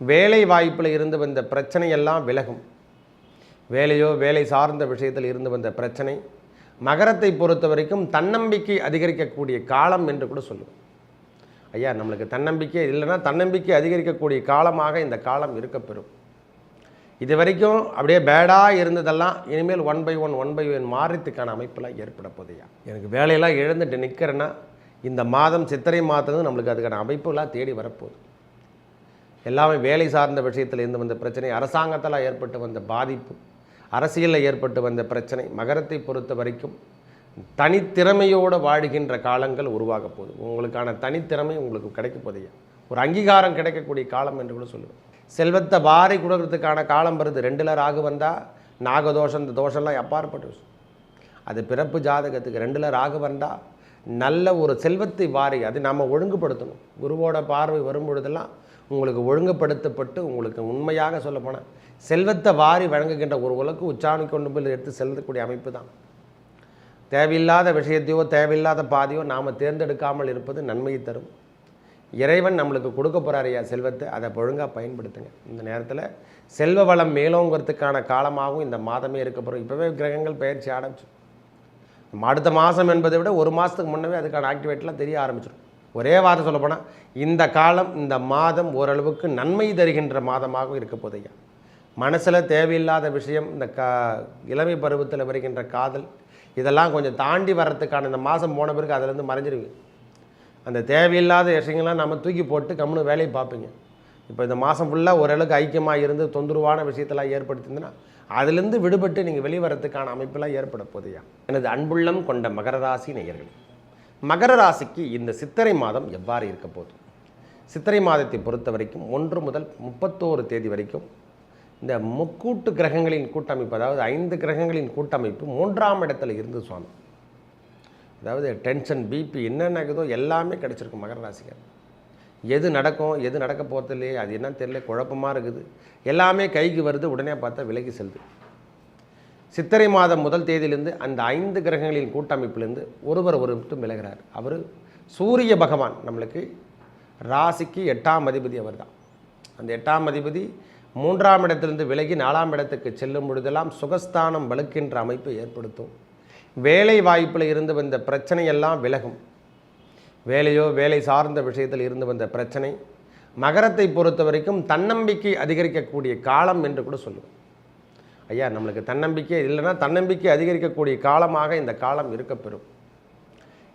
வேலை வாய்ப்பில் இருந்து வந்த பிரச்சனையெல்லாம் விலகும். வேலையோ வேலை சார்ந்த விஷயத்தில் இருந்து வந்த பிரச்சனை மகரத்தை பொறுத்த வரைக்கும் தன்னம்பிக்கை அதிகரிக்கக்கூடிய காலம் என்று கூட சொல்லுவோம். ஐயா நம்மளுக்கு தன்னம்பிக்கை இல்லைன்னா தன்னம்பிக்கை அதிகரிக்கக்கூடிய காலமாக இந்த காலம் இருக்கப்பெறும் இது வரைக்கும் அப்படியே பேடாக இருந்ததெல்லாம் இனிமேல் one by one one by one மாறத்துக்கான அமைப்பெல்லாம் ஏற்பட போதையா எனக்கு வேலையெல்லாம் இழந்துட்டு நிற்கிறேன்னா இந்த மாதம் சித்திரை மாதம் நம்மளுக்கு அதுக்கான அமைப்புலாம் தேடி வரப்போகுது. எல்லாமே வேலை சார்ந்த விஷயத்தில் இருந்து வந்த பிரச்சனை அரசாங்கத்தால் ஏற்பட்டு வந்த பாதிப்பு அரசியலில் ஏற்பட்டு வந்த பிரச்சனை மகரத்தை பொறுத்த வரைக்கும் தனித்திறமையோடு வாழ்கின்ற காலங்கள் உருவாக போகுது. உங்களுக்கான தனித்திறமை உங்களுக்கு கிடைக்க போதையா ஒரு அங்கீகாரம் கிடைக்கக்கூடிய காலம் என்று கூட சொல்லுவேன். செல்வத்தை வாரி கொடுக்கறதுக்கான காலம் வருது. ரெண்டில் ராகு வந்தால் நாகதோஷம் இந்த தோஷம்லாம் அப்பாற்பட்டு அது பிறப்பு ஜாதகத்துக்கு ரெண்டில் ராகு வந்தால் நல்ல ஒரு செல்வத்தை வாரி அது நாம் ஒழுங்குபடுத்தணும். குருவோட பார்வை வரும்பொழுதெல்லாம் உங்களுக்கு ஒழுங்குபடுத்தப்பட்டு உங்களுக்கு உண்மையாக சொல்லப்போனால் செல்வத்தை வாரி வழங்குகின்ற ஒரு உலகம் உச்சாணி கொண்டு போய் எடுத்து செல்லக்கூடிய அமைப்பு தான். தேவையில்லாத விஷயத்தையோ தேவையில்லாத பாதையோ நாம் தேர்ந்தெடுக்காமல் இருப்பது நன்மையை தரும். இறைவன் நம்மளுக்கு கொடுக்க போகிறார் ஐயா செல்வத்தை அதை ஒழுங்காக பயன்படுத்துங்க. இந்த நேரத்தில் செல்வ வளம் மேலோங்கிறதுக்கான காலமாகவும் இந்த மாதமே இருக்க போகிறோம் இப்போவே கிரகங்கள் பயிற்சி ஆரம்பிச்சு. நம்ம அடுத்த மாதம் என்பதை விட ஒரு மாதத்துக்கு முன்னவே அதுக்கான ஆக்டிவேட்லாம் தெரிய ஆரம்பிச்சிடும். ஒரே வார்த்தை சொல்லப்போனால் இந்த காலம் இந்த மாதம் ஓரளவுக்கு நன்மை தருகின்ற மாதமாக இருக்க போதையா மனசில் தேவையில்லாத விஷயம் இந்த க இளமை பருவத்தில் வருகின்ற காதல் இதெல்லாம் கொஞ்சம் தாண்டி வர்றதுக்கான இந்த மாதம் போன பிறகு அதிலேருந்து மறைஞ்சிருவீங்க அந்த தேவையில்லாத விஷயங்கள்லாம் நம்ம தூக்கி போட்டு கம்முன்னு வேலையை பார்ப்பீங்க. இப்போ இந்த மாதம் ஃபுல்லாக ஓரளவுக்கு ஐக்கியமாக இருந்து தொந்தரவான விஷயத்தெல்லாம் ஏற்படுத்தியிருந்ததுன்னா அதுலேருந்து விடுபட்டு நீங்கள் வெளிவரத்துக்கான அமைப்பெல்லாம் ஏற்பட போதையா எனது அன்புள்ளம் கொண்ட மகர ராசி நேயர்களே மகர ராசிக்கு இந்த சித்திரை மாதம் எவ்வாறு இருக்க போதும் சித்திரை மாதத்தை பொறுத்த வரைக்கும் ஒன்று முதல் முப்பத்தோரு தேதி வரைக்கும் இந்த முக்கூட்டு கிரகங்களின் கூட்டமைப்பு அதாவது ஐந்து கிரகங்களின் கூட்டமைப்பு மூன்றாம் இடத்துல இருந்து சுவாமி. அதாவது டென்ஷன் பிபி என்னென்ன இருக்குதோ எல்லாமே கிடச்சிருக்கும் மகர ராசிக்கார் எது நடக்கும் எது நடக்க போகிறது இல்லையே அது என்னன்னு தெரியல குழப்பமாக இருக்குது. எல்லாமே கைக்கு வருது உடனே பார்த்தா விலகி செல்லுது சித்திரை மாதம் முதல் தேதியிலிருந்து அந்த ஐந்து கிரகங்களின் கூட்டமைப்பிலிருந்து ஒருவர் ஒரு மட்டும் விலகிறார். அவர் சூரிய பகவான் நம்மளுக்கு ராசிக்கு எட்டாம் அதிபதி அவர் தான் அந்த எட்டாம் அதிபதி மூன்றாம் இடத்திலிருந்து விலகி நாலாம் இடத்துக்கு செல்லும் பொழுதெல்லாம் சுகஸ்தானம் வலுக்கின்ற அமைப்பை ஏற்படுத்தும். வேலை வாய்ப்பில் இருந்து வந்த பிரச்சனையெல்லாம் விலகும். வேலையோ வேலை சார்ந்த விஷயத்தில் இருந்து வந்த பிரச்சனை மகரத்தை பொறுத்த வரைக்கும் தன்னம்பிக்கை அதிகரிக்கக்கூடிய காலம் என்று கூட சொல்லுவோம். ஐயா நம்மளுக்கு தன்னம்பிக்கை இல்லைன்னா தன்னம்பிக்கை அதிகரிக்கக்கூடிய காலமாக இந்த காலம் இருக்கப்பெறும்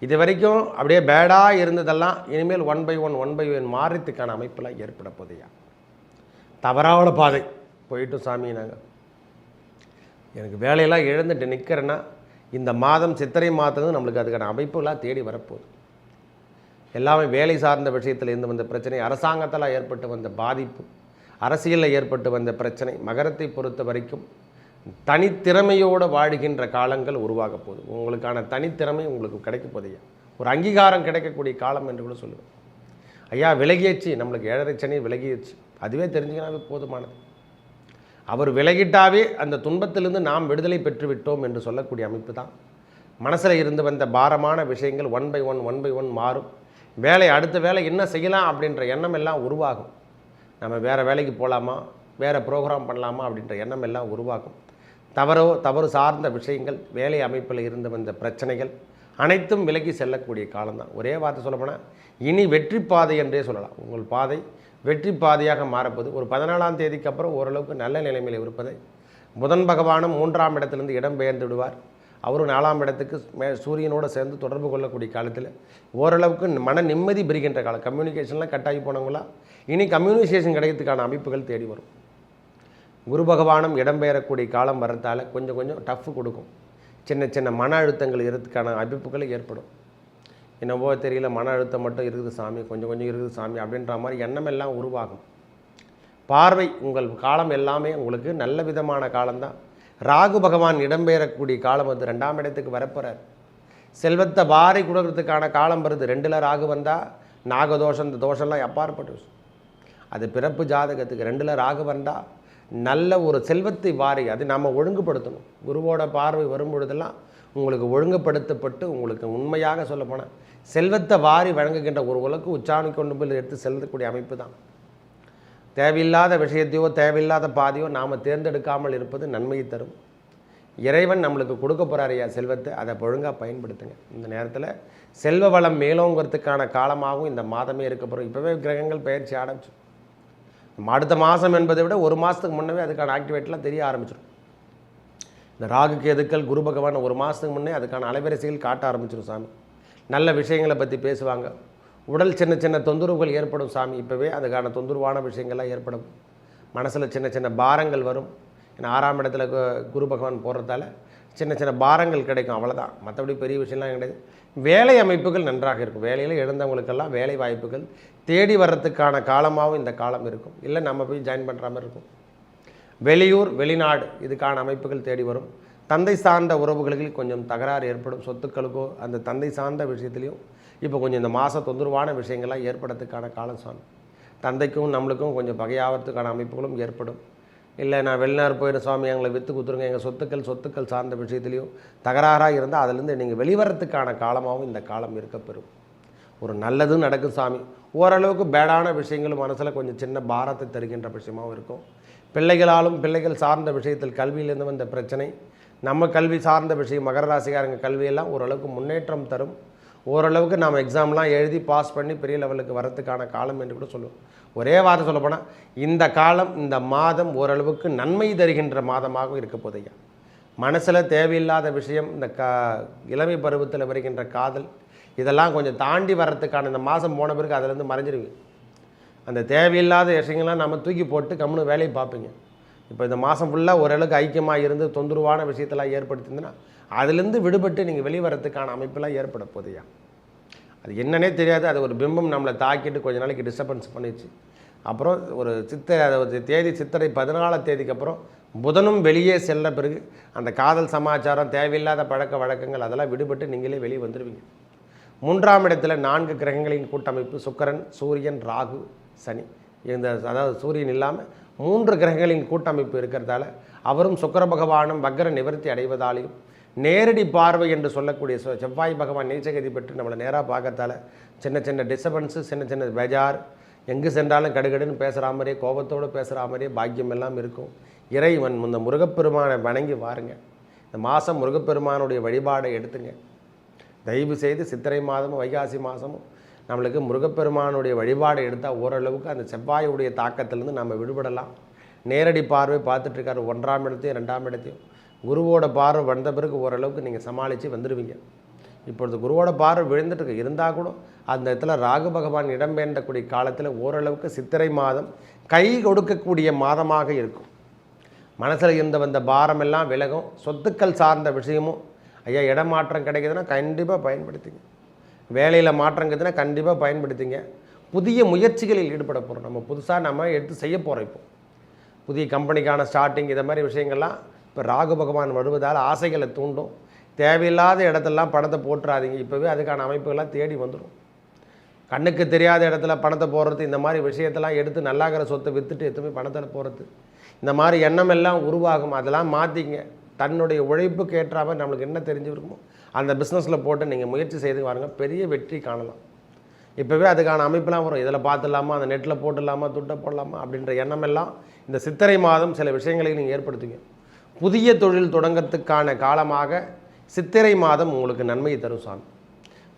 இது வரைக்கும் அப்படியே பேடாக இருந்ததெல்லாம் இனிமேல் one by one one by one மாறத்துக்கான அமைப்பெல்லாம் ஏற்பட போதையா தவறான பாதை. போயிட்டும் சாமி நாங்கள் எனக்கு வேலையெல்லாம் இழந்துட்டு நிற்கிறேன்னா இந்த மாதம் சித்திரை மாதம் நம்மளுக்கு அதுக்கான அமைப்புலாம் தேடி வரப்போகுது. எல்லாமே வேலை சார்ந்த விஷயத்தில் இருந்து வந்த பிரச்சனை அரசாங்கத்தால் ஏற்பட்டு வந்த பாதிப்பு அரசியலில் ஏற்பட்டு வந்த பிரச்சனை மகரத்தை பொறுத்த வரைக்கும் தனித்திறமையோடு வாழுகின்ற காலங்கள் உருவாக போகுது. உங்களுக்கான தனித்திறமை உங்களுக்கு கிடைக்க போதையா ஒரு அங்கீகாரம் கிடைக்கக்கூடிய காலம் என்று கூட சொல்லுவேன். ஐயா விலகியச்சு. நம்மளுக்கு ஏழரை சனி விலகியச்சு. அதுவே தெரிஞ்சுக்கினாவே போதுமானது. அவர் விலகிட்டாவே அந்த துன்பத்திலிருந்து நாம் விடுதலை பெற்றுவிட்டோம் என்று சொல்லக்கூடிய அமைப்பு தான். மனசில் இருந்து வந்த பாரமான விஷயங்கள் one by one one by one மாறும். வேலை அடுத்த வேலை என்ன செய்யலாம் அப்படின்ற எண்ணம் எல்லாம் உருவாகும். நம்ம வேறு வேலைக்கு போகலாமா வேறு ப்ரோக்ராம் பண்ணலாமா அப்படின்ற எண்ணம் எல்லாம் உருவாகும். தவறோ தவறு சார்ந்த விஷயங்கள் வேலை அமைப்பில் இருந்து வந்த பிரச்சனைகள் அனைத்தும் விலகி செல்லக்கூடிய காலம்தான். ஒரே வார்த்தை சொல்லப்போனால் இனி வெற்றி பாதை என்றே சொல்லலாம். உங்கள் பாதை வெற்றி பாதையாக மாறப்போது ஒரு பதினாலாம் தேதிக்கு அப்புறம் ஓரளவுக்கு நல்ல நிலைமையில் இருப்பதை புதன் பகவானும் மூன்றாம் இடத்திலிருந்து இடம் பெயர்ந்து விடுவார். அவரும் நாலாம் இடத்துக்கு மே சூரியனோடு சேர்ந்து தொடர்பு கொள்ளக்கூடிய காலத்தில் ஓரளவுக்கு மன நிம்மதி பெறுகின்ற காலம். கம்யூனிகேஷன்லாம் கட்டாகி போனவங்களா? இனி கம்யூனிகேஷன் கிடைக்கிறதுக்கான அமைப்புகள் தேடி வரும். குரு பகவானும் இடம்பெயரக்கூடிய காலம் வரத்தால் கொஞ்சம் கொஞ்சம் டஃப் கொடுக்கும். சின்ன சின்ன மன அழுத்தங்கள் இருக்கிறதுக்கான அமைப்புகள் ஏற்படும். என்னவோ தெரியல மன அழுத்தம் மட்டும் இருக்குது சாமி கொஞ்சம் கொஞ்சம் இருக்குது சாமி அப்படின்ற மாதிரி எண்ணம் எல்லாம் உருவாகும். பார்வை உங்கள் காலம் எல்லாமே உங்களுக்கு நல்ல விதமான காலம்தான். ராகு பகவான் இடம்பெயரக்கூடிய காலம் வந்து ரெண்டாம் இடத்துக்கு வரப்போகிறார் செல்வத்தை வாரி கொடுக்கறதுக்கான காலம் வருது. ரெண்டில் ராகு வந்தால் நாகதோஷம் இந்த தோஷம்லாம் எப்பாற்பட்டு விஷயம். அது பிறப்பு ஜாதகத்துக்கு ரெண்டில் ராகு வந்தால் நல்ல ஒரு செல்வத்தை வாரி அது நம்ம ஒழுங்குபடுத்தணும். குருவோட பார்வை வரும்பொழுதெல்லாம் உங்களுக்கு ஒழுங்குபடுத்தப்பட்டு உங்களுக்கு உண்மையாக சொல்லப்போனால் செல்வத்தை வாரி வழங்குகின்ற ஒரு உலக்கு உச்சாணி கொண்டு போய் எடுத்து செல்லக்கூடிய அமைப்பு தான். தேவையில்லாத விஷயத்தையோ தேவையில்லாத பாதையோ நாம் தேர்ந்தெடுக்காமல் இருப்பது நன்மையை தரும். இறைவன் நம்மளுக்கு கொடுக்க போகிறார் ஐயா செல்வத்தை. அதை ஒழுங்காக பயன்படுத்துங்க. இந்த நேரத்தில் செல்வ வளம் மேலோங்கிறதுக்கான காலமாகவும் இந்த மாதமே இருக்க போகிறோம் இப்போவே கிரகங்கள் பயிற்சி ஆரம்பிச்சு. அடுத்த மாதம் என்பதை விட ஒரு மாதத்துக்கு முன்னே அதுக்கான ஆக்டிவேட்லாம் தெரிய ஆரம்பிச்சிடும் இந்த ராகு கேதுக்கள் குரு பகவான் ஒரு மாதத்துக்கு முன்னே அதுக்கான அலைவரிசைகள் காட்ட ஆரம்பிச்சிடும் சாமி. நல்ல விஷயங்களை பற்றி பேசுவாங்க. உடல் சின்ன சின்ன தொந்தரவுகள் ஏற்படும் சாமி. இப்போவே அதுக்கான தொந்தரவான விஷயங்கள்லாம் ஏற்படும். மனசில் சின்ன சின்ன பாரங்கள் வரும். ஏன்னா ஆறாம் இடத்துல கு- குரு பகவான் போடுறதால சின்ன சின்ன பாரங்கள் கிடைக்கும். அவ்வளோதான் மற்றபடி பெரிய விஷயம்லாம் கிடையாது. வேலை அமைப்புகள் நன்றாக இருக்கும். வேலையில் எழுந்தவங்களுக்கெல்லாம் வேலை வாய்ப்புகள் தேடி வர்றதுக்கான காலமாகவும் இந்த காலம் இருக்கும். இல்லை நம்ம போய் ஜாயின் பண்ணுற மாதிரி இருக்கும். வெளியூர் வெளிநாடு இதுக்கான அமைப்புகள் தேடி வரும். தந்தை சார்ந்த உறவுகளில் கொஞ்சம் தகராறு ஏற்படும். சொத்துக்களுக்கோ அந்த தந்தை சார்ந்த விஷயத்துலையும் இப்போ கொஞ்சம் இந்த மாத தொந்தரவான விஷயங்கள்லாம் ஏற்படுறதுக்கான காலம் சாமி. தந்தைக்கும் நம்மளுக்கும் கொஞ்சம் பகையாகிறதுக்கான அமைப்புகளும் ஏற்படும். இல்லை நான் வெளிநாடு போயிடும் சுவாமி எங்களை விற்று கொடுத்துருங்க. எங்கள் சொத்துக்கள் சொத்துக்கள் சார்ந்த விஷயத்துலையும் தகராறாக இருந்தால் அதுலேருந்து நீங்கள் வெளிவரத்துக்கான காலமாகவும் இந்த காலம் இருக்கப்பெறும் ஒரு நல்லதும் நடக்கும் சாமி. ஓரளவுக்கு பேடான விஷயங்களும் மனசில் கொஞ்சம் சின்ன பாரத்தை தருகின்ற விஷயமாகவும் இருக்கும். பிள்ளைகளாலும் பிள்ளைகள் சார்ந்த விஷயத்தில் கல்வியிலேருந்து வந்த பிரச்சனை. நம்ம கல்வி சார்ந்த விஷயம் மகர ராசிக்காரங்க கல்வியெல்லாம் ஓரளவுக்கு முன்னேற்றம் தரும். ஓரளவுக்கு நாம் எக்ஸாம்லாம் எழுதி பாஸ் பண்ணி பெரிய லெவலுக்கு வரத்துக்கான காலம் என்று கூட சொல்லுவோம். ஒரே வார்த்தை சொல்லப்போனால் இந்த காலம் இந்த மாதம் ஓரளவுக்கு நன்மை தருகின்ற மாதமாக இருக்க போதையா மனசில் தேவையில்லாத விஷயம் இந்த க இளமை பருவத்தில் வருகின்ற காதல் இதெல்லாம் கொஞ்சம் தாண்டி வர்றதுக்கான இந்த மாதம் போன பிறகு அதுலேருந்து மறைஞ்சிருவீங்க அந்த தேவையில்லாத விஷயங்கள்லாம் நம்ம தூக்கி போட்டு கம்முன்னு வேலையை பார்ப்பீங்க. இப்போ இந்த மாதம் ஃபுல்லாக ஓரளவுக்கு ஐக்கியமாக இருந்து தொந்தரவான விஷயத்தெல்லாம் ஏற்படுத்தியிருந்ததுன்னா அதுலேருந்து விடுபட்டு நீங்கள் வெளிவரத்துக்கான அமைப்பெல்லாம் ஏற்பட போதையா அது என்னன்னே தெரியாது. அது ஒரு பிம்பம் நம்மளை தாக்கிட்டு கொஞ்ச நாளைக்கு டிஸ்டர்பன்ஸ் பண்ணிடுச்சு. அப்புறம் ஒரு சித்திரை அதாவது தேதி சித்திரை பதினாலாம் தேதிக்கு அப்புறம் புதனும் வெளியே செல்ல பிறகு அந்த காதல் சமாச்சாரம் தேவையில்லாத பழக்க வழக்கங்கள் அதெல்லாம் விடுபட்டு நீங்களே வெளியே வந்துடுவீங்க மூன்றாம் இடத்துல நான்கு கிரகங்களின் கூட்டமைப்பு சுக்கரன் சூரியன் ராகு சனி. இந்த அதாவது சூரியன் இல்லாமல் மூன்று கிரகங்களின் கூட்டமைப்பு இருக்கிறதால அவரும் சுக்கர பகவானும் வக்ர நிவர்த்தி அடைவதாலையும் நேரடி பார்வை என்று சொல்லக்கூடிய செவ்வாய் பகவான் நீச்சகதி பெற்று நம்மளை நேராக பார்க்கறதால சின்ன சின்ன டிஸ்டர்பன்ஸு சின்ன சின்ன பெஜார் எங்கு சென்றாலும் கடுகடுன்னு பேசுகிற மாதிரியே கோபத்தோடு பேசுகிற மாதிரியே பாக்கியம் எல்லாம் இருக்கும். இறைவன் இந்த முருகப்பெருமானை வணங்கி வாருங்க. இந்த மாதம் முருகப்பெருமானுடைய வழிபாடை எடுத்துங்க. தயவு செய்து சித்திரை மாதமும் வைகாசி மாதமும் நம்மளுக்கு முருகப்பெருமானுடைய வழிபாடை எடுத்தால் ஓரளவுக்கு அந்த செவ்வாயுடைய தாக்கத்திலேருந்து நம்ம விடுபடலாம். நேரடி பார்வை பார்த்துட்ருக்காரு ஒன்றாம் இடத்தையும் ரெண்டாம் இடத்தையும். குருவோட பார்வை வந்த பிறகு ஓரளவுக்கு நீங்கள் சமாளித்து வந்துடுவீங்க இப்பொழுது குருவோட பார்வை விழுந்துட்டு இருந்தால் கூட அந்த இடத்துல ராகு பகவான் இடம்பெயர்ந்தக்கூடிய காலத்தில் ஓரளவுக்கு சித்திரை மாதம் கை கொடுக்கக்கூடிய மாதமாக இருக்கும். மனசில் இருந்த வந்த பாரமெல்லாம் விலகும். சொத்துக்கள் சார்ந்த விஷயமும் ஐயா இடமாற்றம் கிடைக்குதுன்னா கண்டிப்பாக பயன்படுத்திங்க. வேலையில் மாற்றம் கிடைக்குதுன்னா கண்டிப்பாக பயன்படுத்திங்க. புதிய முயற்சிகளில் ஈடுபட போகிறோம் நம்ம புதுசாக நம்ம எடுத்து செய்ய போகிறோம் இப்போ. புதிய கம்பெனிக்கான ஸ்டார்டிங் இதை மாதிரி விஷயங்கள்லாம் இப்போ ராகு பகவான் வருவதால் ஆசைகளை தூண்டும். தேவையில்லாத இடத்தெல்லாம் பணத்தை போட்டுறாதீங்க. இப்போவே அதுக்கான அமைப்புகள்லாம் தேடி வந்துடும் கண்ணுக்கு தெரியாத இடத்துல பணத்தை போடுறது இந்த மாதிரி விஷயத்தெல்லாம் எடுத்து நல்லாகிற சொத்தை விற்றுட்டு எதுவுமே பணத்தில் போகிறது இந்த மாதிரி எண்ணம் எல்லாம் உருவாகும். அதெல்லாம் மாற்றிங்க தன்னுடைய உழைப்புக்கு ஏற்ற நம்மளுக்கு என்ன தெரிஞ்சிருக்குமோ அந்த பிஸ்னஸில் போட்டு நீங்கள் முயற்சி செய்து வாருங்க பெரிய வெற்றி காணலாம். இப்போவே அதுக்கான அமைப்பெல்லாம் வரும். இதில் பார்த்துடலாமா? அந்த நெட்டில் போட்டுடலாமா? துட்டை போடலாமா? அப்படின்ற எண்ணம் எல்லாம் இந்த சித்திரை மாதம் சில விஷயங்களை நீங்கள் ஏற்படுத்துங்க புதிய தொழில் தொடங்கிறதுக்கான காலமாக சித்திரை மாதம் உங்களுக்கு நன்மையை தரும் சாமி.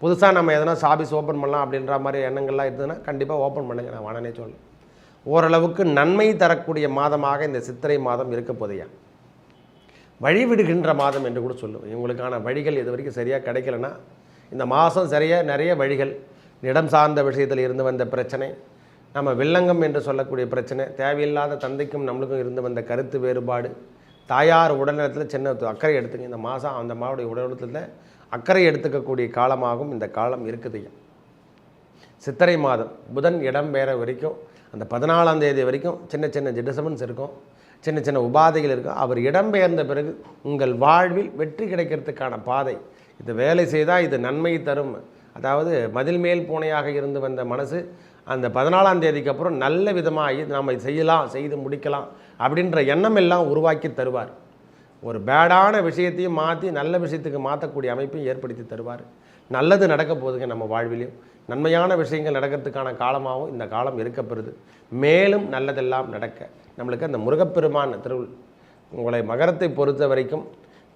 புதுசாக நம்ம எதனா சாபீஸ் ஓப்பன் பண்ணலாம் அப்படின்ற மாதிரி எண்ணங்கள்லாம் இருந்ததுன்னா கண்டிப்பாக ஓப்பன் பண்ணுங்க நான் உடனே சொல்லுவேன் ஓரளவுக்கு நன்மை தரக்கூடிய மாதமாக இந்த சித்திரை மாதம் இருக்க போதையா வழிவிடுகின்ற மாதம் என்று கூட சொல்லுவேன் இவங்களுக்கான வழிகள் இது வரைக்கும் சரியாக கிடைக்கலனா இந்த மாதம் சரியாக நிறைய வழிகள் இடம் சார்ந்த விஷயத்தில் இருந்து வந்த பிரச்சனை நம்ம வில்லங்கம் என்று சொல்லக்கூடிய பிரச்சனை தேவையில்லாத தந்தைக்கும் நம்மளுக்கும் இருந்து வந்த கருத்து வேறுபாடு தாயார் உடல்நலத்தில் சின்ன அக்கறை எடுத்துங்க. இந்த மாதம் அந்த மாவுடைய உடல்நலத்தில் அக்கறை எடுத்துக்கக்கூடிய காலமாகவும் இந்த காலம் இருக்குது சித்திரை மாதம் புதன் இடம் பெற வரைக்கும் அந்த பதினாலாம் தேதி வரைக்கும் சின்ன சின்ன டிஸ்டர்பன்ஸ் இருக்கும் சின்ன சின்ன உபாதைகள் இருக்கும். அவர் இடம்பெயர்ந்த பிறகு உங்கள் வாழ்வில் வெற்றி கிடைக்கிறதுக்கான பாதை. இது வேலை செய்தால் இது நன்மை தரும். அதாவது மதில் மேல் பூனையாக இருந்து வந்த மனசு அந்த பதினாலாம் தேதிக்கு அப்புறம் நல்ல விதமாக நாம் செய்யலாம் செய்து முடிக்கலாம் அப்படின்ற எண்ணம் எல்லாம் உருவாக்கி தருவார். ஒரு பேடான விஷயத்தையும் மாற்றி நல்ல விஷயத்துக்கு மாற்றக்கூடிய அமைப்பையும் ஏற்படுத்தி தருவார். நல்லது நடக்க போகுதுங்க நம்ம வாழ்விலையும் நன்மையான விஷயங்கள் நடக்கிறதுக்கான காலமாகவும் இந்த காலம் இருக்கப்பெறுது மேலும் நல்லதெல்லாம் நடக்க. நம்மளுக்கு அந்த முருகப்பெருமான் திருவுள் உங்களை மகரத்தை பொறுத்த வரைக்கும்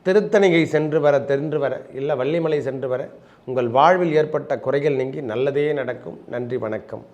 திருத்தணிகை சென்று வர தெரிந்து வர இல்லை வள்ளிமலை சென்று வர உங்கள் வாழ்வில் ஏற்பட்ட குறைகள் நீங்கி நல்லதே நடக்கும். நன்றி வணக்கம்.